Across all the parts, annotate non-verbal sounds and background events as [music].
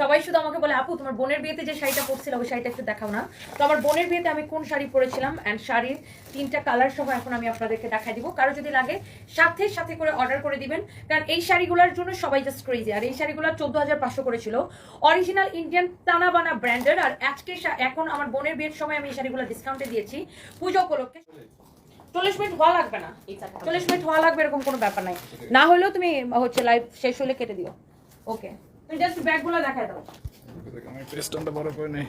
সবাই শুধু আমাকে বলে, আপু, তোমার বোনের বিয়েতে যে শাড়িটা পরছিল, ওই শাড়িটা একটু দেখাও না। তো আমার বোনের বিয়েতে আমি কোন শাড়ি পরেছিলাম? অ্যান্ড শাড়ির তিনটা কালার সহ এখন আমি আপনাদেরকে দেখাই দিব। কারও যদি লাগে, সাথে সাথে করে অর্ডার করে দিবেন। কারণ এই শাড়িগুলোর জন্য সবাই জাস্ট ক্রেজি আর এই শাড়িগুলো চোদ্দ হাজার পাঁচশো করেছিল। অরিজিনাল ইন্ডিয়ান তানাবানা ব্র্যান্ডের আর আজকে এখন আমার বোনের বিয়ের সময় আমি এই শাড়িগুলো ডিসকাউন্টে দিয়েছি। পুজো উপলক্ষে। চল্লিশ মিনিট হওয়া লাগবে না। চল্লিশ মিনিট হওয়া লাগবে এরকম কোনো ব্যাপার নাই। না হলেও তুমি হচ্ছে লাইভ শেষ হলে কেটে দিও। ওকে তুমি জাস্ট ব্যাগগুলো দেখাই দাও। আমি পেস্টনটা বড় করে নেই।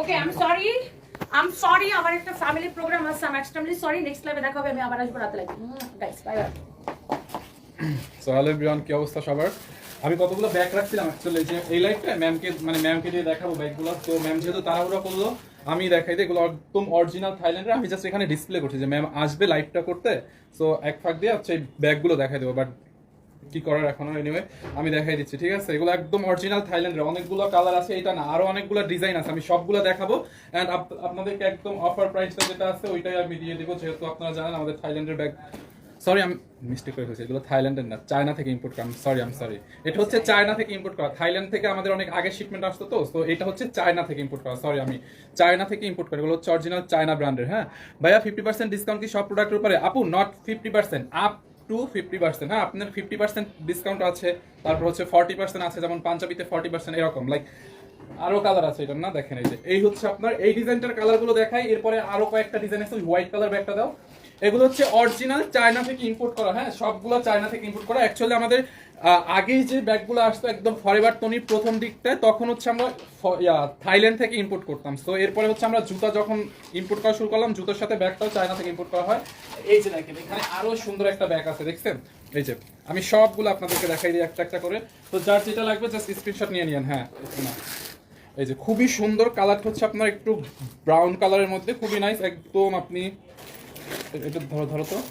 Okay I am sorry I am sorry আমার একটা ফ্যামিলি প্রোগ্রাম আছে I am extremely sorry next লাইভে দেখা হবে আমি আবার আসব রাতে live guys bye bye so hello everyone কি অবস্থা সবার? আমি কতগুলো ব্যাগ রাখছিলাম অ্যাকচুয়ালি যে এই লাইফটা ম্যামকে মানে ম্যামকে দিয়ে দেখাবো ব্যাগগুলো তো ম্যাম যেহেতু তাড়াহুড়া করল আমি দেখাই দিই এগুলো একদম অরিজিনাল থাইল্যান্ডের আমি জাস্ট এখানে ডিসপ্লে করছি যে ম্যাম আসবে লাইভটা করতে। সো এক ফাঁক দিয়ে হচ্ছে এই ব্যাগগুলো দেখাই দেবো বাট কি করার এখনও এনিওয়ে আমি দেখাই দিচ্ছি, ঠিক আছে? এগুলো একদম অরিজিনাল থাইল্যান্ডের, অনেকগুলো কালার আছে, এটা না, আরও অনেকগুলো ডিজাইন আছে, আমি সবগুলো দেখাবো। এন্ড আপনাদেরকে একদম অফার প্রাইসটা যেটা আছে, ওইটাই আমি দিয়ে দিব, যেহেতু আপনারা জানেন আমাদের থাইল্যান্ডের ব্যাগ সরি আমি মিস্টেক করে ফেলছি এগুলো থাইল্যান্ডের না, চায়না থেকে ইম্পোর্ট করা সরি আম সরি এটা হচ্ছে চায়না থেকে ইম্পোর্ট করা, থাইল্যান্ড থেকে আমাদের অনেক আগে শিপমেন্ট আসতো তো তো এটা হচ্ছে চায়না থেকে ইম্পোর্ট করা সরি আমি চায়না থেকে ইম্পোর্ট করা, এগুলো হচ্ছে অরিজিনাল চায়না ব্র্যান্ডের হ্যাঁ? ভাইয়া ফিফটি পার্সেন্ট ডিসকাউন্ট কি সব প্রোডাক্টের উপরে? আপু not fifty percent up to fifty percent হ্যাঁ আপনার ফিফটি পার্সেন্ট ডিসকাউন্ট আছে, তারপর হচ্ছে ফর্টি পার্সেন্ট আছে, যেমন পাঞ্জাবিতে ফর্টি পার্সেন্ট এরকম লাইক আরও কালার আছে এটা না? দেখেন এই যে, এই হচ্ছে আপনার, এই ডিজাইনটার কালারগুলো দেখাই, এরপরে আরও কয়েকটা ডিজাইন আছে হোয়াইট কালার ব্যাগটা দাও এগুলো হচ্ছে অরিজিনাল চায়না থেকে ইম্পোর্ট করা হ্যাঁ? সবগুলো চায়না থেকে ইম্পোর্ট করা। অ্যাকচুয়ালি আমাদের আগেই যে ব্যাগগুলো আসতো একদম ফরেভার টনির প্রথম দিকটায়, তখন হচ্ছে আমরা থাইল্যান্ড থেকে ইম্পোর্ট করতাম। তো এরপরে হচ্ছে আমরা জুতা যখন ইম্পোর্ট করা শুরু করলাম, জুতার সাথে ব্যাগটাও চায়না থেকে ইম্পোর্ট করা হয়। এই যে দেখেন, এখানে আরও সুন্দর একটা ব্যাগ আছে, দেখছেন? এই যে, আমি সবগুলো আপনাদেরকে দেখাই দিই একটা একটা করে। তো যার যেটা লাগবে জাস্ট স্ক্রিনশট নিয়ে নিয়েন হ্যাঁ? এই যে, খুবই সুন্দর কালারটা হচ্ছে আপনার একটু ব্রাউন কালারের মধ্যে, খুবই নাইস একদম আপনি এ- এটা ধরো ধরো তো।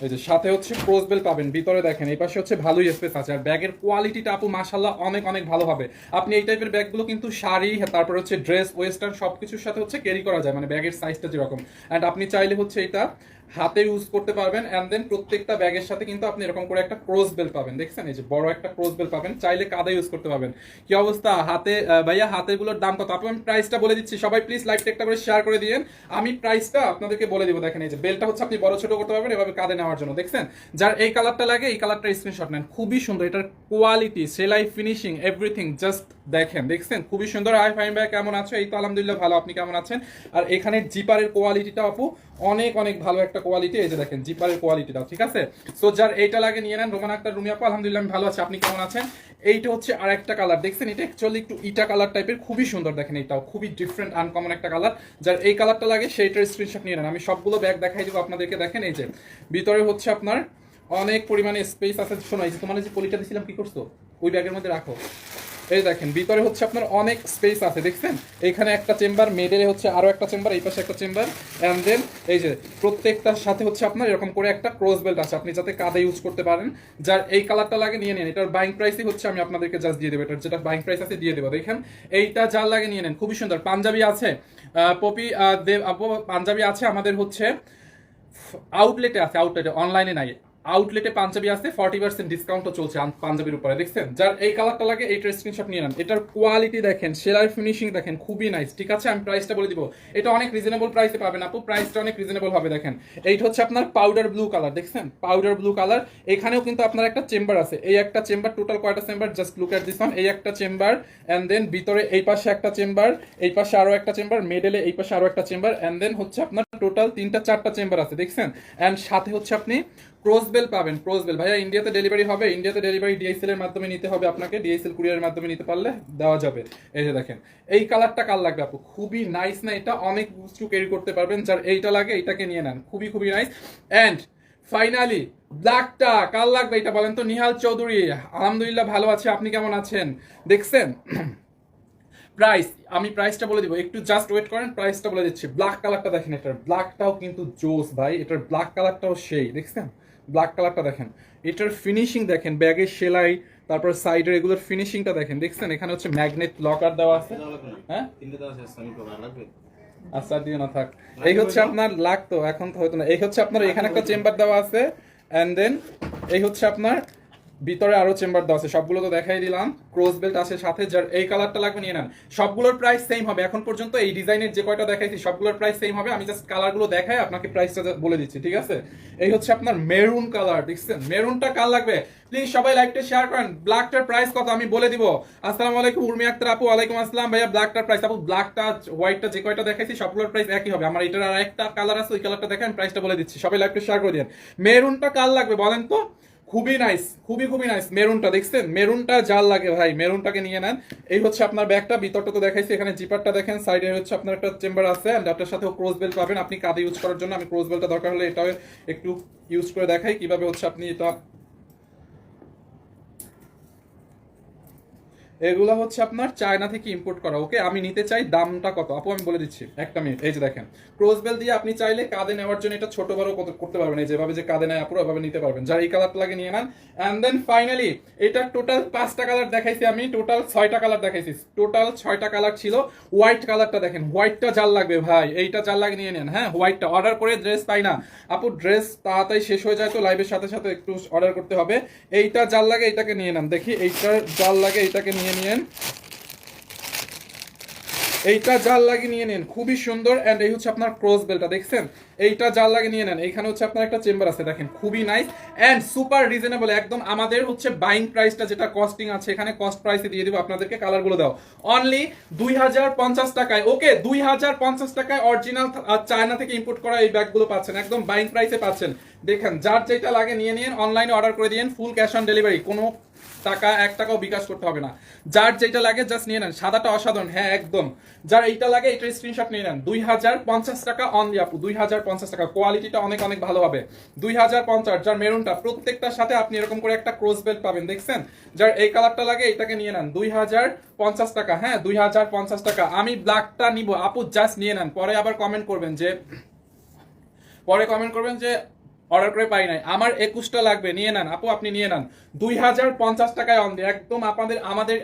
এই যে সাথে হচ্ছে ক্রোজ বেল পাবেন, ভিতরে দেখেন, এই পাশে হচ্ছে ভালোই স্পেস আছে। আর ব্যাগের কোয়ালিটিটা আপু মাশাল্লাহ অনেক অনেক ভালো হবে। আপনি এই টাইপের ব্যাগগুলো কিন্তু শাড়ি, তারপর হচ্ছে ড্রেস ওয়েস্টার্ন সবকিছুর সাথে হচ্ছে ক্যারি করা যায় মানে ব্যাগের সাইজটা যেরকম। অ্যান্ড আপনি চাইলে হচ্ছে এটা হাতে ইউজ করতে পারবেন অ্যান্ড দেন প্রত্যেকটা ব্যাগের সাথে কিন্তু আপনি এরকম করে একটা ক্রোজ বেল পাবেন। দেখছেন? এই যে বড় একটা ক্রোজ বেল পাবেন, চাইলে কাদা ইউজ করতে পারবেন। কি অবস্থা? হাতে ভাইয়া হাতেগুলোর দাম কত? আপু, আমি প্রাইসটা বলে দিচ্ছি। সবাই প্লিজ লাইভটা একটা করে শেয়ার করে দিয়েন। আমি প্রাইসটা আপনাদেরকে বলে দিব। দেখেন, এই যে বেলটা হচ্ছে আপনি বড় ছোট করতে পারবেন, এভাবে কাঁধে নেওয়ার জন্য। দেখছেন? যার এই কালারটা লাগে, এই কালারটা স্ক্রিনশট নেন। খুবই সুন্দর। এটার কোয়ালিটি সেলাই ফিনিশিং এভরিথিং জাস্ট দেখেন, দেখছেন? খুবই সুন্দর। আই ফাইন ভাই, কেমন আছো? এই তো আলহামদুলিল্লাহ ভালো, আপনি কেমন আছেন? আর এখানে জিপারের কোয়ালিটিটা আপু, অনেক অনেক ভালো একটা কোয়ালিটি। এই যে দেখেন, জিপারের কোয়ালিটিটা ঠিক আছে? সো যার এইটা লাগে নিয়ে নেন, রোমান আক্তার রুমি আপু, আলহামদুলিল্লাহ আমি ভালো আছি। আপনি কেমন আছেন? এইটা হচ্ছে আর একটা কালার। দেখছেন, এটা অ্যাকচুয়ালি একটু ইটা কালার টাইপের খুবই সুন্দর দেখেন এটাও খুবই ডিফারেন্ট আনকমন একটা কালার। যার এই কালারটা লাগে, সেইটার স্ক্রিনশট নিয়ে নেন। আমি সবগুলো ব্যাগ দেখাই দেবো আপনাদেরকে। দেখেন, এই যে, ভিতরে হচ্ছে আপনার অনেক পরিমাণে স্পেস আছে। শোনো, এই যে তোমার যে পলিটা দিয়েছিলাম কি করছ? ওই ব্যাগের মধ্যে রাখো। এই দেখেন, ভিতরে হচ্ছে আপনার অনেক স্পেস আছে, দেখছেন? এখানে একটা চেম্বার মেডেলে হচ্ছে আরও একটা চেম্বার এই পাশে একটা চেম্বার এন্ড দেন এই যে প্রত্যেকটার সাথে হচ্ছে আপনার এরকম করে একটা ক্রস বেল্ট আছে, আপনি যাতে কাঁধে ইউজ করতে পারেন। যার এই কালারটা লাগে, নিয়ে নেন। এটার বাইং প্রাইসই হচ্ছে আমি আপনাদেরকে জাস্ট দিয়ে দেবো। এটার যেটা বাইং প্রাইস আছে, দিয়ে দেবো। দেখেন, এইটা যার লাগে, নিয়ে নেন। খুবই সুন্দর। পাঞ্জাবি আছে। পপি দেব পাঞ্জাবি আছে আমাদের হচ্ছে আউটলেটে আছে আউটলেটে অনলাইনে নাই। আউটলেটে পাঞ্জাবি আছে ফর্টি পার্সেন্ট ডিসকাউন্টও চলছে পাঞ্জাবির উপরে, দেখছেন? যার এই কালারটা লাগে এইটার স্ক্রিনশট নিয়ে নেন। এটার কোয়ালিটি দেখেন, সেলাই ফিনিশিং দেখেন, খুবই নাইস ঠিক আছে, আমি প্রাইসটা বলে দিব। এটা অনেক রিজনেবল প্রাইসে পাবেন আপু প্রাইসটা অনেক রিজনেবল হবে, দেখেন। এইটা হচ্ছে আপনার পাউডার ব্লু কালার দেখছেন? পাউডার ব্লু কালার এখানেও কিন্তু আপনার একটা চেম্বার আছে। এই একটা চেম্বার টোটাল কয়টা chamber just look at this এই একটা চেম্বার এন্ড দেন ভিতরে এই পাশে একটা চেম্বার এই পাশে আরও একটা চেম্বার মিডলে এই পাশে আরও একটা চেম্বার এন্ড দেন হচ্ছে আপনার টোটাল তিনটা, চারটা চেম্বার আছে, দেখছেন? এন্ড সাথে হচ্ছে আপনি ক্রোসবেল পাবেন ক্রোসবেল ভাইয়া ইন্ডিয়াতে ডেলিভারি হবে ইন্ডিয়াতে ডেলিভারি ডিএসএল এর মাধ্যমে নিতে হবে আপনাকে ডিএসএল কুরিয়ারের মাধ্যমে নিতে পারলে দেওয়া যাবে। এই যে দেখেন, এই কালারটা কাল লাগবে আপু? খুবই নাইস না এটা? অনেক বস্তু ক্যারি করতে পারবেন, যার এইটা লাগে, এইটাকে নিয়ে নেন। খুবই খুবই নাইস এন্ড ফাইনালি ব্ল্যাকটা কাল লাগবে এটা বলেন তো? নিহাল চৌধুরী। আলহামদুলিল্লাহ ভালো আছে, আপনি কেমন আছেন? দেখছেন? প্রাইস আমি প্রাইসটা বলে দিব। একটু জাস্ট ওয়েট করেন প্রাইসটা বলে দিচ্ছি। ব্ল্যাক কালারটা দেখেন, এটার ব্ল্যাকটাও কিন্তু জোস ভাই। এটার ব্ল্যাক কালারটাও সেই, দেখছেন? ব্ল্যাক কালারটা দেখেন। এটার ফিনিশিং দেখেন ব্যাগের সেলাই তারপর সাইডের এগুলোর ফিনিশিংটা দেখেন। দেখছেন? এখানে হচ্ছে ম্যাগনেট লকার দেওয়া আছে। হ্যাঁ? আচ্ছা দিও না থাক। এই হচ্ছে আপনার লাগতো এখন তো হয়তো না। এই হচ্ছে আপনার এখানে একটা চেম্বার দেওয়া আছে অ্যান্ড দেন এই হচ্ছে আপনার ভিতরে আরও চেম্বার দেওয়া আছে, সবগুলো তো দেখাই দিলাম। ক্রস বেল্ট আছে সাথে, যার এই কালারটা লাগবে নিয়ে নেন। সবগুলোর প্রাইস সেম হবে। এখন পর্যন্ত এই ডিজাইনের যে কয়টা দেখাইছি, সবগুলোর প্রাইস সেম হবে। আমি জাস্ট কালারগুলো দেখাই, আপনাকে প্রাইসটা বলে দিচ্ছি, ঠিক আছে? এই হচ্ছে আপনার মেরুন কালার দেখছেন? মেরুনটা কার লাগবে? প্লিজ সবাই লাইকটা শেয়ার করেন। ব্ল্যাকটার প্রাইস কত? আমি বলে দিব। আসসালামু আলাইকুম, উর্মি আক্তার আপু, ওয়ালাইকুম আসসালাম। ভাইয়া ব্ল্যাকটার প্রাইস আপু ব্ল্যাকটা হোয়াইটটা যে কয়টা দেখাইছি, সবগুলোর প্রাইস একই হবে। আমার এটার আর একটা কালার আছে, ওই কালারটা দেখেন প্রাইসটা বলে দিচ্ছি। সবাই লাইকটা শেয়ার করে দিন মেরুনটা কার লাগবে বলেন তো? খুবই নাইস খুবই খুবই নাইস মেরুনটা, দেখছেন? মেরুনটা জাল লাগে ভাই, মেরুনটাকে নিয়ে নেন। এই হচ্ছে আপনার ব্যাগটা, ভিতরটা তো দেখাইছি, এখানে জিপারটা দেখেন সাইডে হচ্ছে আপনার একটা চেম্বার আছে এন্ড আপনার সাথেও ক্রোজ বেল পাবেন। আপনি কাঁধে ইউজ করার জন্য, আমি ক্রোজ বেলটা দরকার হলে এটাও একটু ইউজ করে দেখাই, কীভাবে হচ্ছে আপনি এটা এগুলো হচ্ছে আপনার চায়না থেকে ইম্পোর্ট করা। ওকে, আমি নিতে চাই দামটা কত? আপু, আমি বলে দিচ্ছি, একটা মিনিট। এই যে দেখেন ক্রোজ বেল দিয়ে আপনি চাইলে কাঁধে নেওয়ার জন্য এটা ছোট বড় করতে পারবেন। এই যেভাবে যে কাঁধে নেয় আপুরো এভাবে নিতে পারবেন। যার এই কালারটা লাগে নিয়ে নেন। অ্যান্ড দেন ফাইনালি এটা টোটাল পাঁচটা কালার দেখাইছি আমি। টোটাল ছয়টা কালার দেখাইছি। টোটাল ছয়টা কালার ছিল হোয়াইট কালারটা দেখেন। হোয়াইটটা জাল লাগবে ভাই। এইটা জাল লাগে নিয়ে নেন। হ্যাঁ হোয়াইটটা অর্ডার করে ড্রেস পাই না। আপু ড্রেস তাড়াতাড়ি শেষ হয়ে যায় তো লাইভের সাথে সাথে একটু অর্ডার করতে হবে। এইটা জাল লাগে এটাকে নিয়ে নেন। দেখি এইটার জাল লাগে, এইটাকে নিয়ে নিয়েন। এইটা জাল লাগিয়ে নিয়ে নেন। খুবই সুন্দর। এন্ড এই হচ্ছে আপনার ক্রস বেলটা দেখছেন? এইটা জাল লাগিয়ে নিয়ে নেন। এইখানে হচ্ছে আপনার একটা চেম্বার আছে, দেখেন। খুবই নাইস এন্ড সুপার রিজনেবল একদম আমাদের হচ্ছে বাইং প্রাইসটা যেটা কস্টিং আছে, এখানে কস্ট প্রাইসে দিয়ে দিব, আপনাদেরকে কালারগুলো দাও। অনলি দুই হাজার পঞ্চাশ টাকায় ওকে দুই হাজার পঞ্চাশ টাকায় অরিজিনাল চায়না থেকে ইম্পোর্ট করা এই ব্যাগগুলো পাচ্ছেন, একদম বাইং প্রাইসে পাচ্ছেন। দেখেন, যার যেটা লাগে নিয়ে নিন অনলাইনে অর্ডার করে দিন ফুল ক্যাশ অন ডেলিভারি কোনো টাকা, এক টাকাও বিকাশ করতে হবে না। যার যেটা লাগে জাস্ট নিয়ে নেন। সাদাটা অসাধারণ। হ্যাঁ একদম। যার এইটা লাগে এটার স্ক্রিনশট নিয়ে নেন। দুই হাজার পঞ্চাশ টাকা অন দি আপু, দুই হাজার পঞ্চাশ টাকা। কোয়ালিটিটা অনেক অনেক ভালো হবে। দুই হাজার পঞ্চাশ, যার মেরুনটা প্রত্যেকটার সাথে আপনি এরকম করে একটা ক্রস বেল্ট পাবেন, দেখছেন? যার এই কালারটা লাগে এটাকে নিয়ে নেন। দুই হাজার পঞ্চাশ টাকা। হ্যাঁ দুই হাজার পঞ্চাশ টাকা। আমি ব্ল্যাকটা নিব। আপু জাস্ট নিয়ে নেন। পরে আবার কমেন্ট করবেন যে, পরে কমেন্ট করবেন যে অর্ডার করে পাই নাই। আমার একুশটা লাগবে, নিয়ে নেন। আপু, আপনি নিয়ে নেন। দুই হাজার পঞ্চাশ টাকায় অন একদম আপনাদের, আমাদের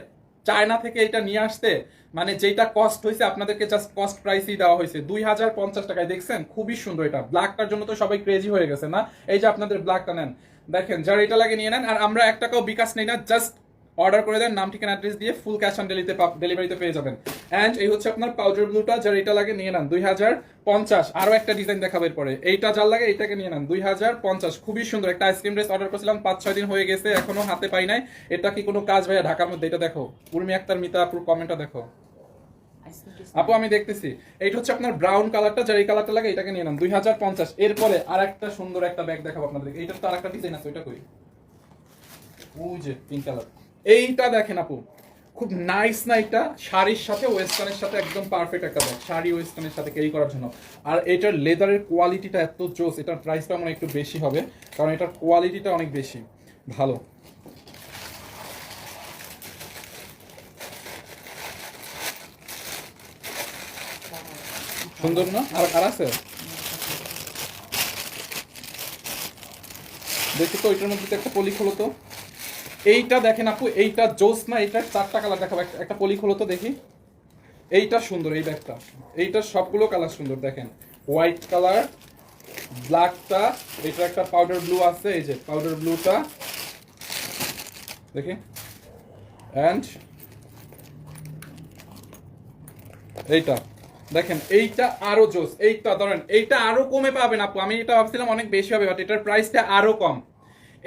চায়না থেকে এটা নিয়ে আসতে মানে যেটা কস্ট হয়েছে আপনাদেরকে জাস্ট কস্ট প্রাইসই দেওয়া হয়েছে দুই হাজার পঞ্চাশ টাকায়, দেখছেন? খুবই সুন্দর এটা। ব্ল্যাকটার জন্য তো সবাই ক্রেজি হয়ে গেছে, না? এই যে আপনাদের ব্ল্যাকটা নেন। দেখেন, যারা এটা লাগে নিয়ে নেন, আর আমরা এক টাকাও বিকাশ নেই না জাস্ট অর্ডার করে দেন নাম ঠিকানা অ্যাড্রেস দিয়ে ফুল ক্যাশ অন ডেলিতে ডেলিভারিতে পেয়ে যাবেন। অ্যান্ড এই হচ্ছে আপনার পাউডার ব্লুটা যার এটা লাগে নিয়ে নেন দুই হাজার পঞ্চাশ। আরও একটা ডিজাইন দেখাবে পরে এইটা যার লাগে এইটাকে নিয়ে নেন দুই হাজার পঞ্চাশ। খুবই সুন্দর একটা আইসক্রিম ড্রেস অর্ডার করেছিলাম পাঁচ ছয় দিন হয়ে গেছে এখনও হাতে পাই নাই। এটা কি কোনো কাজ ভাইয়া? ঢাকার মধ্যে এটা দেখো। উর্মি আক্তার মিতা আপুর কমেন্টটা দেখো। আপু আমি দেখতেছি। এইটা হচ্ছে আপনার ব্রাউন কালারটা যার এই কালারটা লাগে এটাকে নিয়ে নেন দুই হাজার পঞ্চাশ। এরপরে আর একটা সুন্দর একটা ব্যাগ দেখাবো আপনাদের এইটার তো আর একটা ডিজাইন আছে ওইটা কই? ওই যে পিঙ্ক কালার এইটা দেখেন আপু। খুব নাইস না এটা? শাড়ির সাথে ওয়েস্টার্নের সাথে একদম পারফেক্ট একটা ব্যাগ শাড়ি ওয়েস্টার্নের সাথে ক্যারি করার জন্য। আর এটার লেদারের কোয়ালিটিটা এত জোস, এটার প্রাইসটা মনে একটু বেশি হবে, কারণ এটার কোয়ালিটিটা অনেক বেশি। ভালো। সুন্দর না? আর আর আছে? দেখি তো, এটার মধ্যে একটা পলি খোলো তো। এইটা দেখেন আপু, এইটা জোস না এইটার চারটা কালার দেখাবো। একটা- পলি খোলো তো দেখি। এইটা সুন্দর, এই ব্যাগটা। এইটার সবগুলো কালার সুন্দর, দেখেন। হোয়াইট কালার ব্ল্যাকটা এটা একটা পাউডার ব্লু আছে, এই যে পাউডার ব্লুটা দেখি। অ্যান্ড এইটা। দেখেন, এইটা আরও জোস, এইটা ধরেন, এইটা আরও কমে পাবেন আপু। আমি এটা ভাবছিলাম অনেক বেশি হবে বাট এটার প্রাইসটা আরও কম।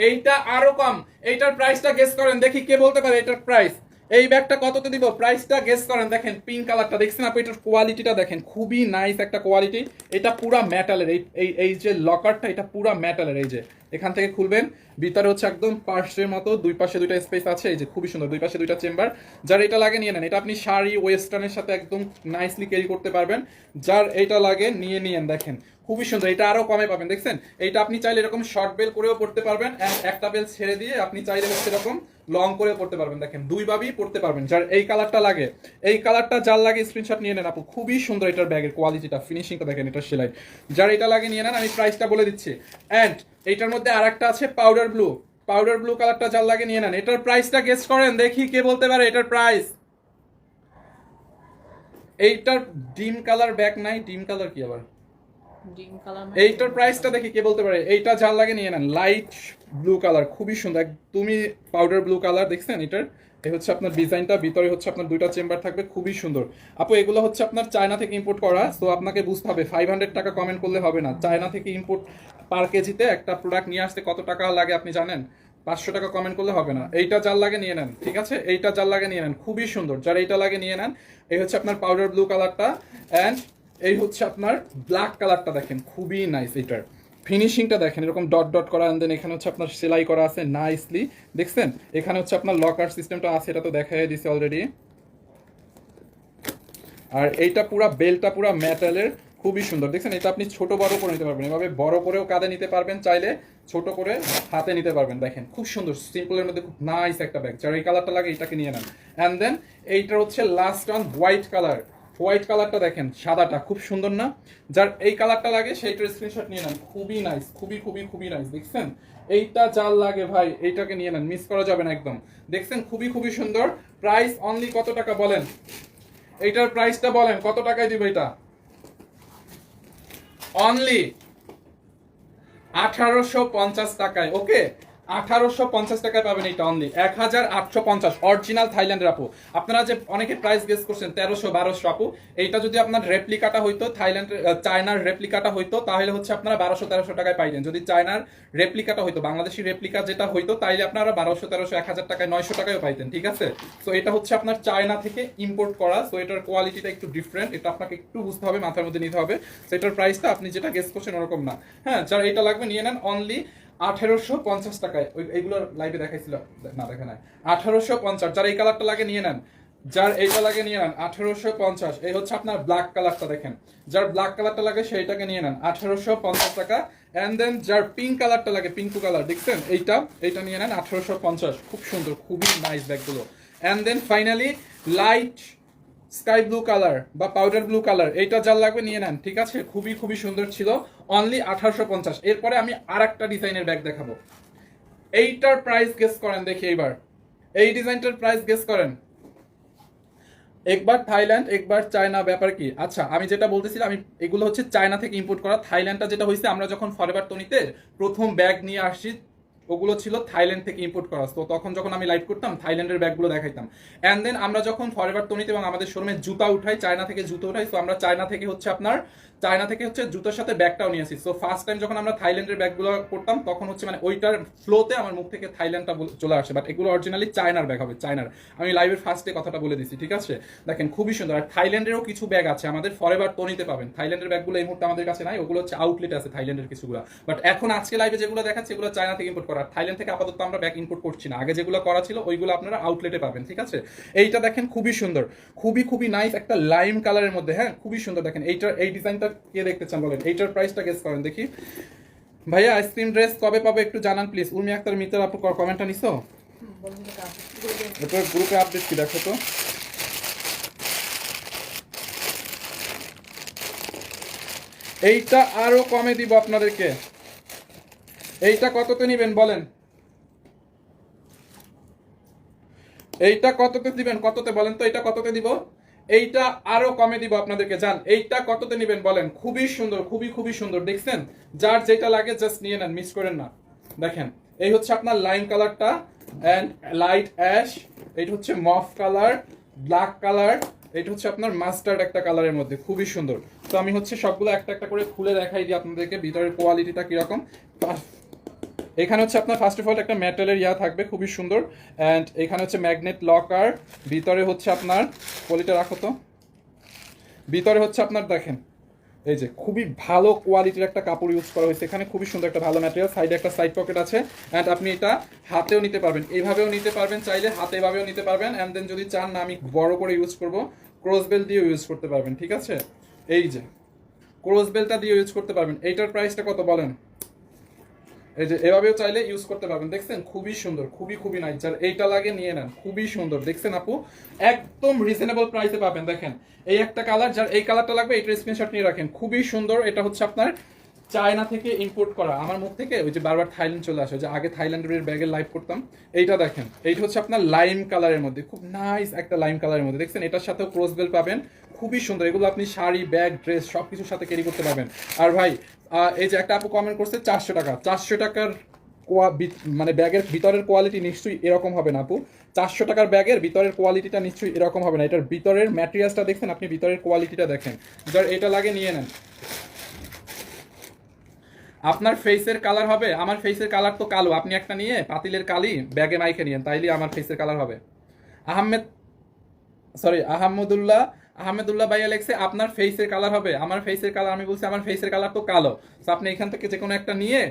এইটা আরও কম। এইটার প্রাইসটা গেস করেন, দেখি কে বলতে পারে এটার প্রাইস এই ব্যাগটা কততে দিব? প্রাইসটা গেস করেন, দেখেন পিঙ্ক কালারটা দেখছেন আপনি? এটার কোয়ালিটিটা দেখেন, খুবই নাইস একটা কোয়ালিটি এটা পুরা মেটালের এই এই যে লকারটা এটা পুরা মেটালের এই যে। এখান থেকে খুলবেন, ভিতরে হচ্ছে একদম পার্শ্বের মতো, দুই পাশে দুইটা স্পেস আছে, এই যে খুবই সুন্দর, দুই পাশে দুইটা চেম্বার যার এটা লাগে, নিয়ে নেন। এটা আপনি শাড়ি ওয়েস্টার্নের সাথে একদম নাইসলি ক্যারি করতে পারবেন। যার এটা লাগে, নিয়ে নিয়েন, দেখেন। খুবই সুন্দর। এটা আরও কমে পাবেন, দেখছেন? এইটা আপনি চাইলে এরকম শর্ট বেল করেও পড়তে পারবেন একটা বেল ছেড়ে দিয়ে আপনি চাইলে হচ্ছে এরকম লং করে পড়তে পারবেন। দেখেন, দুই ভাবেই পড়তে পারবেন। যার এই কালারটা লাগে, এই কালারটা যার লাগে স্ক্রিনশট নিয়ে নেন আপু। খুবই সুন্দর এটার ব্যাগের কোয়ালিটিটা ফিনিশিংটা দেখেন এটা সেলাই। যার এটা লাগে নিয়ে নেন, আমি প্রাইসটা বলে দিচ্ছি। অ্যান্ড এইটার মধ্যে আর একটা আছে পাউডার ব্লু পাউডার ব্লু কালারটা যার লাগে নিয়ে নেন। এটার প্রাইসটা গেস করেন, দেখি কে বলতে পারে এটার প্রাইস এইটার ডিম কালার ব্যাগ নাই, ডিম কালার কি আবার? এইটার প্রাইসটা দেখি কে বলতে পারে। এইটা যার লাগে নিয়ে নেন। লাইট ব্লু কালার খুবই সুন্দর। একদমই পাউডার ব্লু কালার দেখছেন এটার? এই হচ্ছে আপনার ডিজাইনটা ভিতরে হচ্ছে আপনার দুইটা চেম্বার থাকবে, খুবই সুন্দর। আপু, এগুলো হচ্ছে আপনার চায়না থেকে ইম্পোর্ট করা তো আপনাকে বুঝতে হবে ফাইভ হান্ড্রেড টাকা কমেন্ট করলে হবে না। চায়না থেকে ইম্পোর্ট পার কেজিতে একটা প্রোডাক্ট নিয়ে আসতে কত টাকা লাগে আপনি জানেন? পাঁচশো টাকা কমেন্ট করলে হবে না। এইটা যার লাগে নিয়ে নেন, ঠিক আছে? এইটা যার লাগে নিয়ে নেন, খুবই সুন্দর। যার এইটা লাগে নিয়ে নেন এই হচ্ছে আপনার পাউডার ব্লু কালারটা অ্যান্ড এই হচ্ছে আপনার ব্ল্যাক কালারটা দেখেন, খুবই নাইস এটার। ফিনিশিংটা দেখেন, এরকম ডট ডট করা দেন এখানে হচ্ছে আপনার সেলাই করা আছে নাইসলি দেখছেন? এখানে হচ্ছে আপনার লকার সিস্টেমটা আছে, এটা তো দেখাই দিছে অলরেডি আর এইটা পুরা বেলটা পুরা মেটালের খুবই সুন্দর। দেখছেন? এটা আপনি ছোট বড় করে নিতে পারবেন। এভাবে বড় করেও কাঁধে নিতে পারবেন, চাইলে ছোট করে হাতে নিতে পারবেন। দেখেন, খুব সুন্দর সিম্পলের মধ্যে খুব নাইস একটা ব্যাগ যার এই কালারটা লাগে এটাকে নিয়ে নেন। অ্যান্ড দেন এইটা হচ্ছে last on white colour white কালারটা দেখেন, সাদাটা, খুব সুন্দর না? যার এই কালারটা লাগে সেইটার স্ক্রিনশট নিয়ে নেন। খুবই নাইস খুবই খুবই খুবই নাইস দেখছেন? এইটা যার লাগে ভাই, এইটাকে নিয়ে নেন মিস করা যাবে না একদম। দেখছেন? খুবই খুবই সুন্দর। প্রাইস অনলি কত টাকা বলেন? এইটার প্রাইসটা বলেন, কত টাকায় দিবে এটা? অনলি আঠারোশো পঞ্চাশ টাকায় ওকে আঠারোশো পঞ্চাশ টাকায় পাবেন এটা অনলি এক হাজার আটশো পঞ্চাশ, অরিজিনাল থাইল্যান্ডের আপু। আপনারা যে অনেকে প্রাইস গেস করছেন, তেরোশো বারোশো আপু, এইটা যদি আপনার রেপ্লিকাটা হইতো, থাইল্যান্ড চায়নার রেপ্লিকাটা হইতো, তাহলে হচ্ছে আপনারা বারোশো তেরোশো টাকায় পাইতেন যদি চায়নার রেপ্লিকাটা হইতো, বাংলাদেশি রেপ্লিকা যেটা হইতো, তাইলে আপনারা বারোশো তেরোশো এক হাজার টাকায় নয়শো টাকায় পাইতেন, ঠিক আছে? তো এটা হচ্ছে আপনার চায়না থেকে ইম্পোর্ট করা তো এটার কোয়ালিটিটা একটু ডিফারেন্ট এটা আপনাকে একটু বুঝতে হবে, মাথার মধ্যে নিতে হবে। তো এটার প্রাইসটা আপনি যেটা গেস করছেন, ওরকম না। হ্যাঁ যার এটা লাগবে, নিয়ে নেন অনলি আঠেরোশো পঞ্চাশ টাকায়, ওই এইগুলোর লাইভে দেখাইছিল। না, দেখা নাই। আঠারোশো পঞ্চাশ, যার এই কালারটা লাগে, নিয়ে নেন। যার এইটা লাগে, নিয়ে নেন। আঠারোশো পঞ্চাশ, এই হচ্ছে আপনার ব্ল্যাক কালারটা দেখেন। যার ব্ল্যাক কালারটা লাগে, সেইটাকে নিয়ে নেন। আঠারোশো পঞ্চাশ টাকা। অ্যান্ড দেন যার পিঙ্ক কালারটা লাগে পিঙ্কু কালার দেখছেন? এইটা এইটা নিয়ে নেন, আঠারোশো পঞ্চাশ। খুব সুন্দর, খুবই নাইস ব্যাগগুলো and then finally light sky blue colour বা পাউডার ব্লু কালার, এইটা যার লাগবে নিয়ে নেন, ঠিক আছে? খুবই খুবই সুন্দর ছিল। অনলি আঠারোশো পঞ্চাশ। এরপরে আমি আর একটা ডিজাইনের ব্যাগ দেখাবো। এইটার প্রাইস গেস করেন দেখি এইবার। এই ডিজাইনটার প্রাইস গেস করেন। একবার থাইল্যান্ড, একবার চায়না, ব্যাপার কি? আচ্ছা আমি যেটা বলতেছিলাম, আমি এগুলো হচ্ছে চায়না থেকে ইম্পোর্ট করা। থাইল্যান্ডটা যেটা হয়েছে, আমরা যখন ফরেভার তনিতে প্রথম ব্যাগ নিয়ে আসছি ওগুলো ছিল থাইল্যান্ড থেকে ইম্পোর্ট করা। তো তখন যখন আমি লাইভ করতাম, থাইল্যান্ডের ব্যাগগুলো দেখাইতাম। অ্যান্ড দেন আমরা যখন ফরেভার তনিতে এবং আমাদের শোরুমে জুতা উঠাই, চায়না থেকে জুতো উঠাই, তো আমরা চায়না থেকে হচ্ছে আপনার চায়না থেকে হচ্ছে জুতোর সাথে ব্যাগটাও নিয়ে আসি। সো ফার্স্ট টাইম যখন আমরা থাইল্যান্ডের ব্যাগগুলো করতাম তখন হচ্ছে মানে ওইটার ফ্লোতে আমার মুখ থেকে থাইল্যান্ডটা চলে আসে। বাট এগুলো অরিজিনালি চায়নার ব্যাগ হবে, চায়নার। আমি লাইভের ফার্স্টে কথাটা বলে দিচ্ছি ঠিক আছে? দেখেন, খুবই সুন্দর। আর থাইল্যান্ডেরও কিছু ব্যাগ আছে, আমাদের ফরেভার তনিতে পাবেন। থাইল্যান্ডের ব্যাগগুলো এই মুহূর্তে আমাদের কাছে নাই, ওগুলো হচ্ছে আউটলেট আছে থাইল্যান্ডের কিছুগুলো। বাট এখন আজকে লাইভে যেগুলো দেখাচ্ছে, এগুলো চায়না থেকে ইম্পোর্ট করা। থাইল্যান্ড থেকে আপাতত আমরা ব্যাগ ইম্পোর্ট করছি না। আগে যেগুলো করা ছিল, ওইগুলো আপনারা আউটলেটে পাবেন, ঠিক আছে? এইটা দেখেন, খুবই সুন্দর। খুবই খুবই নাইস একটা লাইম কালারের মধ্যে হ্যাঁ? খুবই সুন্দর। দেখেন, এইটার, এই ডিজাইনটা কে দেখতে চান বলেন? এইটার প্রাইসটা গেস করেন, দেখি। ভাইয়া আইসক্রিম ড্রেস কবে পাবে একটু জানান প্লিজ উর্মি আক্তার মিত্র আপু কমেন্টটা নিছো? এরপর গ্রুপে আপডেট কি দেখো তো? এইটা আরও কমে দিব আপনাদেরকে। এইটা কততে নিবেন, বলেন? এইটা কততে দিবেন? কততে বলেন তো এটা কততে দিব? এইটা আরও কমে দিব আপনাদেরকে, জান। এইটা কততে নিবেন বলেন? খুবই সুন্দর, খুবই খুবই সুন্দর, দেখছেন? যার যেটা লাগে জাস্ট নিয়ে নেন মিস করেন না। দেখেন, এই হচ্ছে আপনার লাইন কালারটা অ্যান্ড লাইট অ্যাশ এইটা হচ্ছে মফ কালার ব্ল্যাক কালার এটা হচ্ছে আপনার মাস্টার্ড একটা কালারের মধ্যে, খুবই সুন্দর। তো আমি হচ্ছে সবগুলো একটা একটা করে খুলে দেখাই দিই আপনাদেরকে, ভিতরের কোয়ালিটিটা কীরকম। এখানে হচ্ছে আপনার ফার্স্ট অফ অল একটা মেটালের ইয়া থাকবে, খুবই সুন্দর। অ্যান্ড এখানে হচ্ছে ম্যাগনেট লকার ভিতরে হচ্ছে আপনার, পলিটা রাখো তো। ভিতরে হচ্ছে আপনার দেখেন, এই যে খুবই ভালো কোয়ালিটির একটা কাপড় ইউজ করা হয়েছে। এখানে খুবই সুন্দর একটা ভালো ম্যাটেরিয়াল সাইডে একটা সাইড পকেট আছে। অ্যান্ড আপনি এটা হাতেও নিতে পারবেন। এইভাবেও নিতে পারবেন, চাইলে হাতে এভাবেও নিতে পারবেন। অ্যান্ড দেন যদি চান না, আমি বড় করে ইউজ করব ক্রস বেল দিয়েও ইউজ করতে পারবেন, ঠিক আছে? এই যে ক্রস বেলটা দিয়ে ইউজ করতে পারবেন। এইটার প্রাইসটা কত বলেন? এই যে এভাবেও চাইলে ইউজ করতে পারবেন। দেখছেন? খুবই সুন্দর, খুবই খুবই নাইস যার এইটা লাগে নিয়ে নেন। খুবই সুন্দর। দেখছেন আপু? একদম রিজনেবল প্রাইসে পাবেন। দেখেন, এই একটা কালার যার এই কালারটা লাগবে, এটা স্ক্রিনশট নিয়ে রাখেন। খুবই সুন্দর। এটা হচ্ছে আপনার চায়না থেকে ইম্পোর্ট করা। আমার মুখ থেকে ওই যে বারবার থাইল্যান্ড চলে আসে। যে আগে থাইল্যান্ডের ব্যাগের লাইভ করতাম, এইটা দেখেন। এইটা হচ্ছে আপনার লাইম কালারের মধ্যে। খুব নাইস একটা লাইম কালারের মধ্যে। দেখছেন? এটার সাথেও ক্রস বেল পাবেন। খুবই সুন্দর। এগুলো আপনি শাড়ি, ব্যাগ, ড্রেস সব কিছুর সাথে ক্যারি করতে পারবেন। আর ভাই এই যে একটা আপু কমেন্ট করছে, চারশো টাকা। চারশো টাকার মানে ব্যাগের ভিতরের কোয়ালিটি নিশ্চয়ই এরকম হবে না আপু। চারশো টাকার ব্যাগের ভিতরের কোয়ালিটিটা নিশ্চয়ই এরকম হবে না। এটার ভিতরের ম্যাটেরিয়ালসটা দেখছেন, আপনি ভিতরের কোয়ালিটিটা দেখেন। যার, এটা লাগে নিয়ে নেন। আপনার ফেসের কালার হবে, আমার ফেসের কালার তো কালো। আপনি একটা নিয়ে পাতিলের কালি, ব্যাগে মাইখে নিয়েন তাইলে আমার ফেসের কালার হবে। আহমেদ সরি আহমদুল্লাহ আহমেদুল্লাহ ভাইয়া লেখছে, আপনার ফেসের কালার হবে। আমার ফেসের কালার আমি বলছি, আমার ফেসের কালার তো কালো। তো আপনি এখান থেকে যে কোনো একটা নিয়ে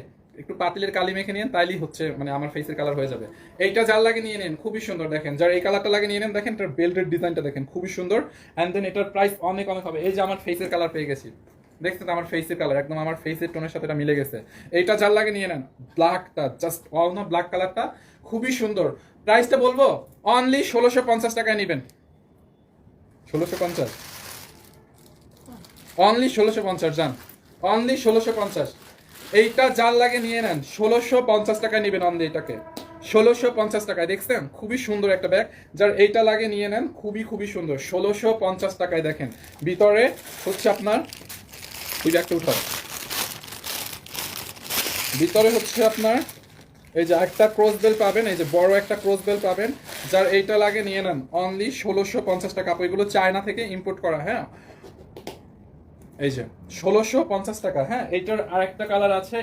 একটু পাতিলের কালি মেখে নিন তাইলেই হচ্ছে মানে আমার ফেসের কালার হয়ে যাবে। এইটা যার লাগে নিয়ে নেন, খুবই সুন্দর, দেখেন। যার এই কালারটা লাগে নিয়ে নেন, দেখেন, এটার বেল্টের ডিজাইনটা দেখেন, খুবই সুন্দর। অ্যান্ড দেন এটার প্রাইস অনেক অনেক হবে। এই যে আমার ফেসের কালার পেয়ে গেছি। দেখছেন আমার ফেসের কালার একদম আমার ফেসের টোনের সাথে এটা মিলে গেছে। এইটা যার লাগে নিয়ে নেন ব্ল্যাকটা জাস্ট অল না ব্ল্যাক কালারটা খুবই সুন্দর। প্রাইসটা বলব অনলি ষোলোশো পঞ্চাশ টাকায় নেবেন। ষোলোশো পঞ্চাশ। অনলি ষোলোশো পঞ্চাশ যান অনলি ষোলোশো পঞ্চাশ। এইটা যার লাগে নিয়ে নেন, ষোলোশো পঞ্চাশ টাকায় নেবেন অনলি এটাকে। ষোলোশো পঞ্চাশ টাকায়, দেখছেন? খুবই সুন্দর একটা ব্যাগ যার এইটা লাগে নিয়ে নেন, খুবই খুবই সুন্দর। ষোলোশো পঞ্চাশ টাকায় দেখেন। ভিতরে হচ্ছে আপনার, ওই ব্যাগটা উঠাও। ভিতরে হচ্ছে আপনার এই যে একটা ক্রস বেল পাবেন, এই যে বড় একটা ক্রস বেল পাবেন। যার এইটা লাগে, নিয়ে নেন অনলি ষোলোশো পঞ্চাশ টাকা। এগুলো চায়না থেকে ইম্পোর্ট করা হ্যাঁ? এই যে, ষোলোশো পঞ্চাশ টাকা হ্যাঁ? এইটার আরেকটা কালার আছে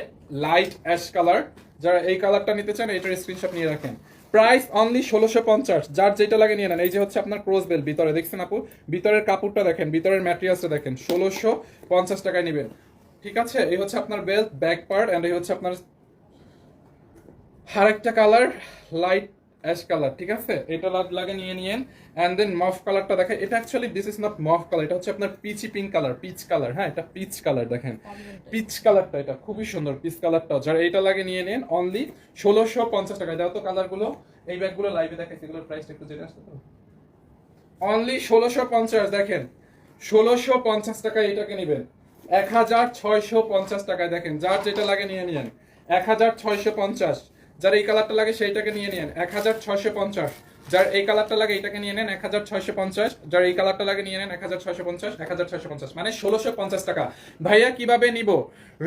লাইট অ্যাশ কালার যারা এই কালারটা নিতে চান এটার স্ক্রিনশট নিয়ে রাখেন। প্রাইস অনলি ষোলোশো পঞ্চাশ। যার যেটা লাগে, নিয়ে নেন। এই যে হচ্ছে আপনার ক্রস বেল ভিতরে। দেখছেন আপু? ভিতরের কাপড়টা দেখেন, ভিতরের ম্যাটেরিয়ালসটা দেখেন। ষোলোশো পঞ্চাশ টাকায় নেবেন। ঠিক আছে? এই হচ্ছে আপনার বেল্ট ব্যাক পার্ট অ্যান্ড এই হচ্ছে আপনার আরেকটা কালার লাইট অ্যাশ কালার ঠিক আছে? এটা লাগ- নিয়ে নিয়েন অ্যান্ড দেন মফ কালারটা দেখেন, এটা actually this is not mauve colour এটা হচ্ছে আপনার peachy pink colour peach colour হ্যাঁ এটা পিচ কালার দেখেন। পিচ কালারটা এটা, খুবই সুন্দর পিচ কালারটা যারা এইটা লাগে নিয়ে নেন অনলি ষোলোশো পঞ্চাশ টাকা। দাও তো কালারগুলো এই ব্যাগগুলো লাইভে দেখেন এগুলোর প্রাইসটা একটু জেনে আসতে তো অনলি ষোলোশো পঞ্চাশ, দেখেন। ষোলোশো পঞ্চাশ টাকায় এটাকে নেবেন। এক হাজার ছয়শো পঞ্চাশ টাকায় দেখেন, যার যেটা লাগে নিয়ে নিন এক হাজার ছয়শো পঞ্চাশ। যার এই কালারটা লাগে সেইটাকে নিয়ে নিন এক হাজার ছয়শো পঞ্চাশ। যার এই কালারটা লাগে এটাকে নিয়ে নেন এক হাজার ছয়শো পঞ্চাশ। যার এই কালারটা লাগে নিয়ে নেন এক হাজার ছয়শো পঞ্চাশ, এক হাজার ছয়শো পঞ্চাশ মানে ষোলোশো পঞ্চাশ টাকা। ভাইয়া, কীভাবে নিব?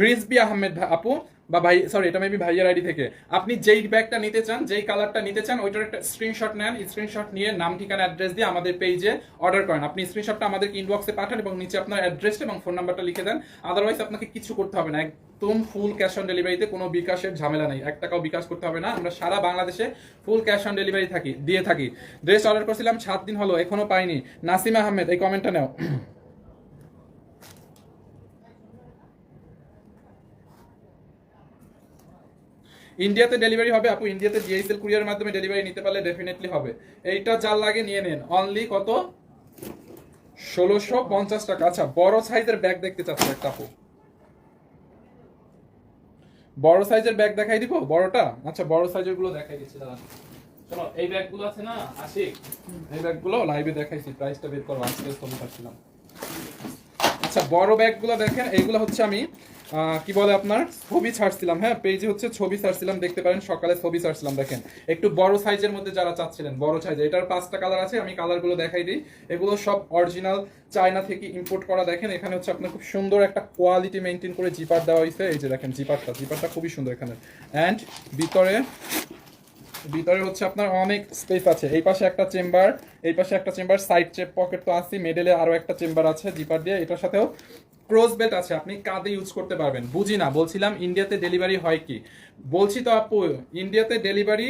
রিজবি আহমেদ আপু বা ভাই সরি এটা মেবি ভাইয়ার আইডি থেকে। আপনি যেই ব্যাগটা নিতে চান, যেই কালারটা নিতে চান, ওইটার একটা স্ক্রিনশট নেন। স্ক্রিনশট নিয়ে নাম, ঠিকানা অ্যাড্রেস দিয়ে আমাদের পেজে অর্ডার করেন। আপনি স্ক্রিনশটটা আমাদের ইনবক্সে পাঠান এবং নিচে আপনার অ্যাড্রেস এবং ফোন নাম্বারটা লিখে দেন। আদারওয়াইজ আপনাকে কিছু করতে হবে না। একদম ফুল ক্যাশ অন ডেলিভারিতে কোনো বিকাশের ঝামেলা নেই। এক টাকাও বিকাশ করতে হবে না। আমরা সারা বাংলাদেশে ফুল ক্যাশ অন ডেলিভারি থাকি, দিয়ে থাকি। ড্রেস অর্ডার করছিলাম, সাত দিন হলো, এখনও পাইনি। নাসিম আহমেদ, এই কমেন্টটা নাও। ইন্ডিয়াতে ডেলিভারি হবে, আপু। ইন্ডিয়াতে ডিএসএল কুরিয়ারের মাধ্যমে ডেলিভারি নিতে পারলে ডেফিনেটলি হবে। এইটা যার লাগে নিয়ে নেন। অনলি কত? ষোলোশো পঞ্চাশ টাকা। আচ্ছা বড় সাইজের ব্যাগ দেখতে চাচ্ছি একটা, আপু। বড় সাইজের ব্যাগ দেখাই দিব, বড়টা? আচ্ছা বড় সাইজেরগুলো দেখাই দিচ্ছি দাদা শোনো এই ব্যাগগুলো আছে না? আশিক এই ব্যাগগুলো লাইভে দেখাইছি প্রাইসটা বের করব আজকে পাচ্ছিলাম আচ্ছা বড় ব্যাগগুলো দেখেন, এইগুলো হচ্ছে আমি কি বলে আপনার? ছবি ছাড়ছিলাম হ্যাঁ? পেজে হচ্ছে ছবি ছাড়ছিলাম, দেখতে পারেন, সকালে ছবি ছাড়ছিলাম, দেখেন। একটু বড় সাইজের মধ্যে যারা চাচ্ছিলেন, বড় সাইজ এটার পাঁচটা কালার আছে, আমি কালারগুলো দেখাই দিই। এগুলো সব অরিজিনাল চায়না থেকে ইম্পোর্ট করা, দেখেন। এখানে হচ্ছে আপনার খুব সুন্দর একটা কোয়ালিটি মেনটেন করে জিপার দেওয়া হয়েছে। এই যে দেখেন জিপারটা জিপারটা খুবই সুন্দর এখানে। অ্যান্ড ভিতরে ভিতরে হচ্ছে আপনার অনেক স্পেস আছে। এই পাশে একটা চেম্বার এই পাশে একটা চেম্বার সাইড চেপ পকেট তো আছে মেডেলে আরও একটা চেম্বার আছে জিপার দিয়ে। এটার সাথেও ক্রস বেট আছে, আপনি কাঁধে ইউজ করতে পারবেন। বুঝি না, বলছিলাম ইন্ডিয়াতে ডেলিভারি হয় কি? বলছি তো আপু ইন্ডিয়াতে ডেলিভারি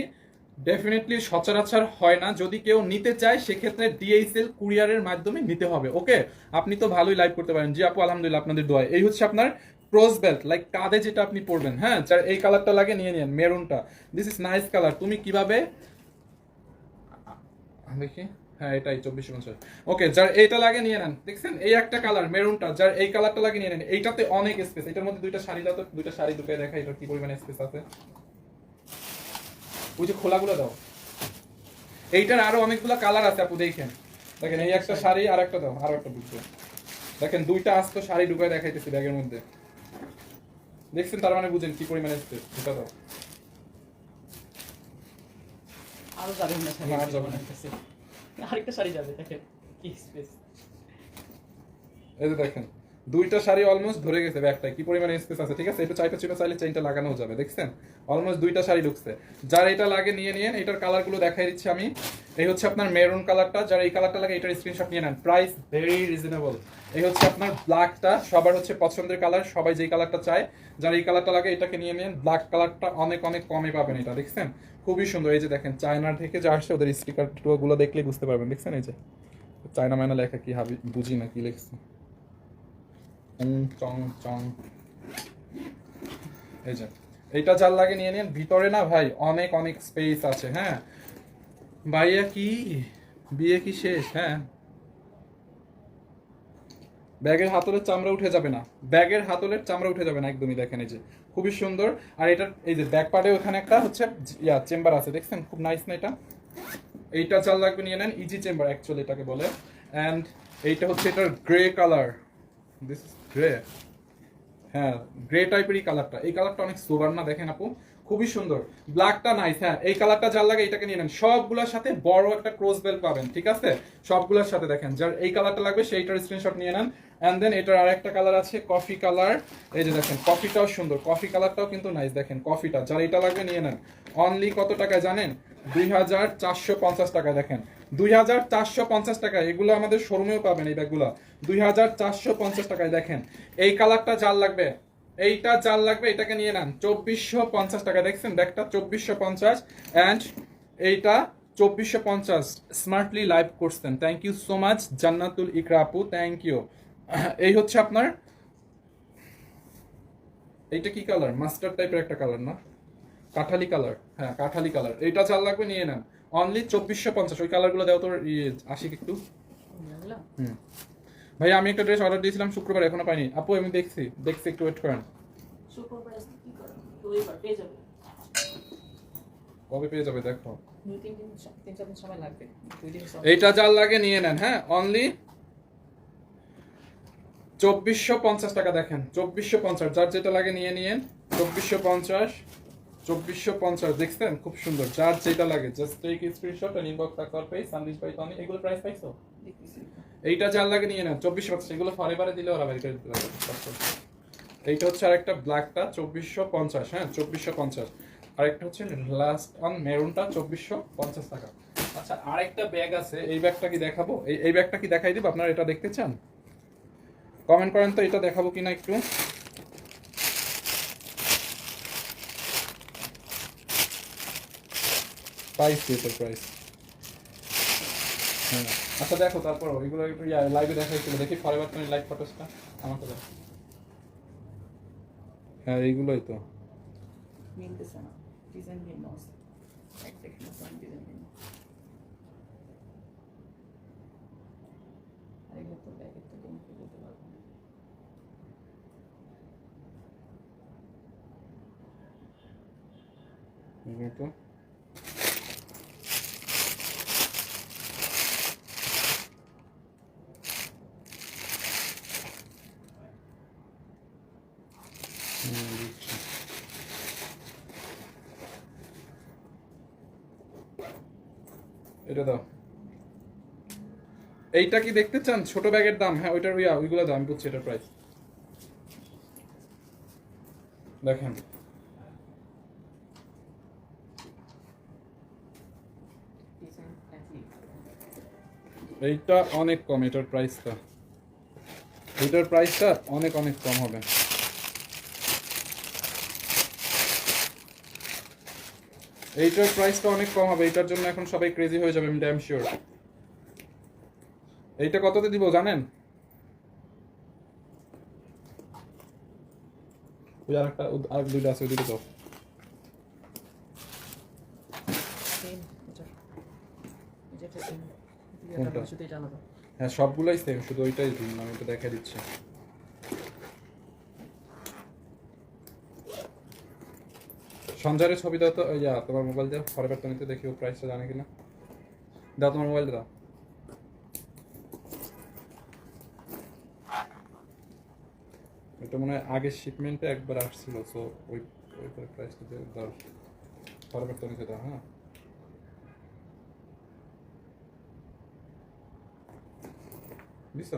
ডেফিনেটলি সচরাচর হয় না। যদি কেউ নিতে চায়, সেক্ষেত্রে ডিএইচএল কুরিয়ারের মাধ্যমে নিতে হবে, ওকে? আপনি তো ভালোই লাইভ করতে পারেন। জি আপু, আলহামদুলিল্লাহ, আপনাদের দোয়ায়। এই হচ্ছে আপনার ক্রস বেল্ট লাইক কাঁধে যেটা আপনি পরবেন হ্যাঁ? যার এই কালারটা লাগে, নিয়ে নিন মেরুনটা দিস ইজ নাইস কালার তুমি কীভাবে দেখি হ্যাঁ এটাই চব্বিশ পঞ্চাশ ওকে যার এইটা লাগে নিয়ে নেন। দেখছেন? এই একটা কালার মেরুনটা যার এই কালারটা লাগে নিয়ে নেন। এইটাতে অনেক স্পেস এটার মধ্যে দুইটা শাড়ি দাও তো। দুইটা শাড়ি দুটো দেখা এটা কি পরিমাণে স্পেস আছে। ওই যে খোলাগুলো দাও। এইটার আরও অনেকগুলো কালার আছে আপু দেখেন। দেখেন এই একটা শাড়ি আর একটা দাও। আরও একটা বুঝবে দেখেন দুইটা আস্ত শাড়ি ঢুকায় দেখাইতেছি ব্যাগের মধ্যে। দেখছেন তার মানে বুঝেন কি পরিমাণে স্পেস এটা দাও। আরও যাবে না আর যাবে না। আরেকটা শাড়ি যাবে দেখেন কি স্পেস এই যে দেখেন দুইটা শাড়ি অলমোস্ট ধরে গেছে ব্যাগটা কি পরিমাণে স্পেস আছে? ঠিক আছে? এটা চাইটা ছিল চাইলে চেইনটা লাগানো যাবে, দেখছেন? অলমোস্ট দুইটা শাড়ি ঢুকছে। যার এটা লাগে, নিয়ে নিন এটার কালারগুলো দেখাই দিচ্ছি আমি। এই হচ্ছে আপনার মেরুন কালারটা যার এই কালারটা লাগে, এটার স্ক্রিনশট নিয়ে নেন। প্রাইস ভেরি রিজনেবল এই হচ্ছে আপনার ব্ল্যাকটা সবার হচ্ছে পছন্দের কালার সবাই যেই কালারটা চায়, যার এই কালারটা লাগে, এটাকে নিয়ে নিন ব্ল্যাক কালারটা অনেক অনেক কমে পাবেন এটা, দেখছেন? খুবই সুন্দর। এই যে দেখেন চায়না থেকে যা আসছে, ওদের স্টিকারগুলো দেখলেই বুঝতে পারবেন, দেখছেন? এই যে চায়না মায়না লেখা কি হাবি বুঝি না কি লিখছে। চং চং এই যে, এইটা যার লাগে নিয়ে নিন। ভিতরে না ভাই, অনেক অনেক স্পেস আছে হ্যাঁ? ভাইয়া কি? বিয়ে কি শেষ? হ্যাঁ? ব্যাগের হাতলের চামড়া উঠে যাবে না। ব্যাগের হাতলের চামড়া উঠে যাবে না, একদমই দেখেন এই যে। খুবই সুন্দর। আর এটার, এই যে ব্যাক পার্টে ওখানে একটা হচ্ছে, ইয়া চেম্বার আছে, দেখছেন? খুব নাইস না এটা? এইটা চাল লাগবে নিয়ে নেন ইজি চেম্বার অ্যাকচুয়ালি এটাকে বলে। অ্যান্ড এইটা হচ্ছে এটার grey colour this is grey হ্যাঁ গ্রে টাইপেরই কালারটা এই কালারটা অনেক সোবার না, দেখেন আপু? খুবই সুন্দর। ব্ল্যাকটা নাইস হ্যাঁ এই কালারটা যার লাগে এটাকে নিয়ে নেন। সবগুলোর সাথে বড় একটা ক্রস বেল পাবেন, ঠিক আছে? সবগুলোর সাথে দেখেন, যার এই কালারটা লাগবে সেইটার স্ক্রিনশট নিয়ে নেন। অ্যান্ড দেন এটার আরেকটা কালার আছে কফি কালার এই যে দেখেন কফিটাও সুন্দর। কফি কালারটাও কিন্তু নাইস দেখেন কফিটা যার এটা লাগবে নিয়ে নেন। অনলি কত টাকা জানেন? দুই হাজার চারশো পঞ্চাশ টাকা, দেখেন। দুই হাজার চারশো পঞ্চাশ টাকা, এগুলো আমাদের শোরুমেও পাবেন এই ব্যাগগুলো। দুই হাজার চারশো পঞ্চাশ টাকায়, দেখেন। এই কালারটা যার লাগবে। এইটা যার লাগবে, এটাকে নিয়ে নেন। চব্বিশশো পঞ্চাশ টাকা, দেখছেন? ব্যাগটা চব্বিশশো পঞ্চাশ অ্যান্ড এইটা চব্বিশশো পঞ্চাশ স্মার্টলি লাইভ করছেন। Thank you so much Jannatul Ikra আপু থ্যাংক ইউ এই হচ্ছে আপনার, এইটা কি কালার মাস্টার টাইপের একটা কালার না? কাঠালি কালার হ্যাঁ কাঠালি কালার এইটা চাল লাগবে নিয়ে নেন। অনলি চব্বিশশো পঞ্চাশ ওই কালারগুলো দেও তোর ইয়ে আশিক একটু। হুম। ভাই আমি একটা ড্রেস অর্ডার দিয়েছিলাম শুক্রবার এখনও পাইনি। আপু আমি দেখছি দেখছি একটু ওয়েট করেন। কবে পেয়ে যাবে দেখো। এইটা যার লাগে নিয়ে নেন হ্যাঁ অনলি চব্বিশশো পঞ্চাশ টাকা দেখেন। চব্বিশশো পঞ্চাশ যার যেটা লাগে নিয়ে নিয়েন। চব্বিশশো পঞ্চাশ। চব্বিশশো পঞ্চাশ দেখছেন? খুব সুন্দর। যার যেটা লাগে just take screenshot and inbox তাকর page সানলিশ পাই তনি এগুলো প্রাইস পাইছো? এইটা যার লাগে নিয়ে নেন চব্বিশশো পঞ্চাশ এগুলো বারে দিলে ওরা বের করে দিতে পারবে এইটা হচ্ছে আরেকটা ব্ল্যাকটা চব্বিশশো পঞ্চাশ হ্যাঁ চব্বিশশো পঞ্চাশ। আরেকটা হচ্ছে লাস্ট অন মেরুনটা চব্বিশশো পঞ্চাশ টাকা। আচ্ছা আরেকটা ব্যাগ আছে এই ব্যাগটা কি দেখাবো? এই এই ব্যাগটা কি দেখাই দিব? আপনারা এটা দেখতে চান? কমেন্ট করেন তো এটা দেখাবো কিনা একটু। প্রাইস দিয়ে প্রাইস হ্যাঁ। আচ্ছা দেখো তারপর ওইগুলো একটু লাইভে দেখাইছিল। দেখি ফরএভার তুমি লাইভ ফটোসটা আমাকে দাও হ্যাঁ এইগুলোই তো। মিলতেছে না। ডিজাইন ভিন্ন এক দেখেন ডিজাইন ভিন্ন আর তো ব্যাগের তো কোনো বলতে পারব না। এগুলো তো। এটা দাও। এইটা কি দেখতে চান? ছোট ব্যাগের দাম। হ্যাঁ ওইটার ওইয়া ওইগুলো দাম বুঝছি এটার প্রাইস দেখেন। এইটা অনেক কম, এটার প্রাইসটা এটার প্রাইসটা অনেক অনেক কম হবে। এইটার প্রাইসটা অনেক কম হবে এটার জন্য এখন সবাই ক্রেজি হয়ে যাবে আমি ড্যাম শিওর এইটা কততে দিব জানেন? ওই আরেকটা ও- আর দুইটা আছে ওই দুটো হ্যাঁ সবগুলোই সেম শুধু ওইটাই দিন আমি তো দেখা দিচ্ছি। সঞ্জয়ের ছবি দাও তো ওই যা তোমার মোবাইল দাও ফরবার তো নিতে দেখি ও প্রাইসটা জানে কিনা। দাও তোমার মোবাইল দাও। এটা মনে হয় আগের শিপমেন্টে একবার আসছিল সো ওই ওই প্রাইসটা দিয়ে দাও। পরবর্তী নিচে দাও হ্যাঁ। বুঝছ।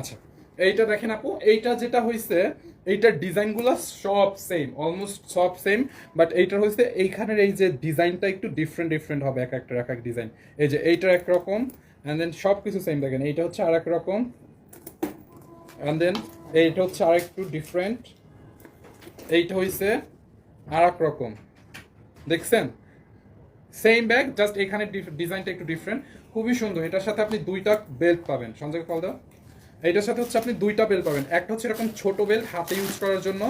আচ্ছা। এইটা দেখেন আপু, এইটা যেটা হয়েছে এইটার ডিজাইনগুলো সব সেম অলমোস্ট সব সেম বাট এইটার হয়েছে এইখানের এই যে ডিজাইনটা একটু ডিফারেন্ট ডিফারেন্ট হবে এক একটা, এক এক ডিজাইন এই যে এইটার একরকম অ্যান্ড দেন সব কিছু সেম দেখেন, এইটা হচ্ছে আর এক রকম অ্যান্ড দেন এইটা হচ্ছে আর একটু ডিফারেন্ট এইটা হয়েছে আর রকম, দেখছেন? সেম ব্যাগ জাস্ট এখানে ডিজাইনটা একটু ডিফারেন্ট খুবই সুন্দর, এটার সাথে আপনি দুইটা বেল্ট পাবেন। সঞ্জয় কল দাও। এইটার সাথে হচ্ছে আপনি দুইটা বেল্ট পাবেন। একটা হচ্ছে এরকম ছোট বেল্ট হাতে ইউজ করার জন্য,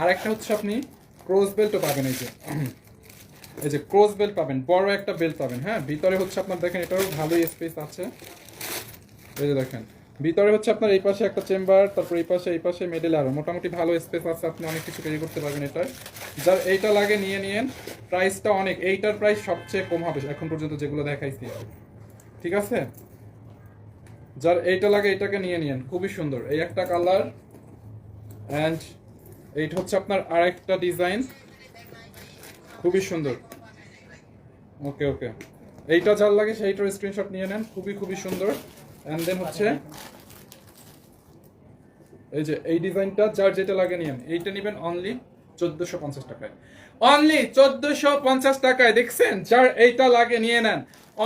আর একটা হচ্ছে আপনি ক্রস বেল্টও পাবেন এই যে। [clears throat] এই যে ক্রস বেল্ট পাবেন, বড় একটা বেল্ট পাবেন হ্যাঁ? ভিতরে হচ্ছে আপনার দেখেন, এটারও ভালোই স্পেস আছে। এই যে দেখেন, ভিতরে হচ্ছে আপনার এই পাশে একটা চেম্বার তারপর এই পাশে এই পাশে মেডেল আরও। মোটামুটি ভালো স্পেস আছে, আপনি অনেক কিছু ক্যারি করতে পারবেন এটা যার এইটা লাগে নিয়ে নিয়েন প্রাইসটা অনেক, এইটার প্রাইস সবচেয়ে কম হবে, এখন পর্যন্ত যেগুলো দেখাইছি। ঠিক আছে? যার এইটা লাগে এটাকে নিয়ে নিন খুবই সুন্দর। এই একটা কালার। অ্যান্ড এইটা হচ্ছে আপনার আরেকটা ডিজাইন। খুবই সুন্দর। ওকে ওকে। এইটা যার লাগে, সেইটার স্ক্রিনশট নিয়ে নেন। খুবই খুবই সুন্দর। অ্যান্ড দেন হচ্ছে এই যে, এই ডিজাইনটা যার যেটা লাগে নিয়েন। এইটা নেবেন অনলি চোদ্দশো পঞ্চাশ টাকায়। অনলি চোদ্দশো পঞ্চাশ টাকায়, দেখছেন? যার এইটা লাগে, নিয়ে নেন।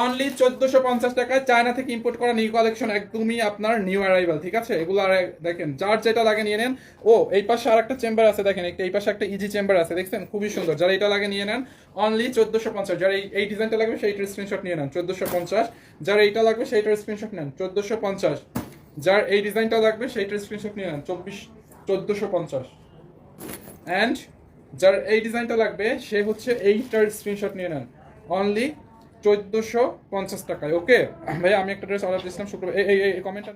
অনলি চোদ্দশো পঞ্চাশ টাকায় চায়না থেকে ইম্পোর্ট করা নিউ কালেকশন একদমই আপনার নিউ অ্যারাইভাল ঠিক আছে? এগুলো আর দেখেন, যার যেটা লাগে নিয়ে নেন। ও, এই পাশে আর একটা চেম্বার আছে, দেখেন, একটা এই পাশে একটা ইজি চেম্বার আছে, দেখছেন? খুবই সুন্দর। যারা এটা লাগে নিয়ে নেন অনলি চোদ্দশো পঞ্চাশ। যারা এই ডিজাইনটা লাগবে সেইটার স্ক্রিনশট নিয়ে নেন, চোদ্দশো পঞ্চাশ। যার এইটা লাগবে সেইটার স্ক্রিনশট নেন, চোদ্দশো পঞ্চাশ। যার এই ডিজাইনটা লাগবে সেইটার স্ক্রিনশট নিয়ে নেন, চব্বিশ চোদ্দশো পঞ্চাশ। অ্যান্ড যার এই ডিজাইনটা লাগবে, সে হচ্ছে এইটার স্ক্রিনশট নিয়ে নেন। অনলি চোদ্দোশো পঞ্চাশ টাকায় ওকে ভাই, আমি একটা ড্রেস অর্ডার দিয়েছিলাম, শুক্রবার এই এই কমেন্টটা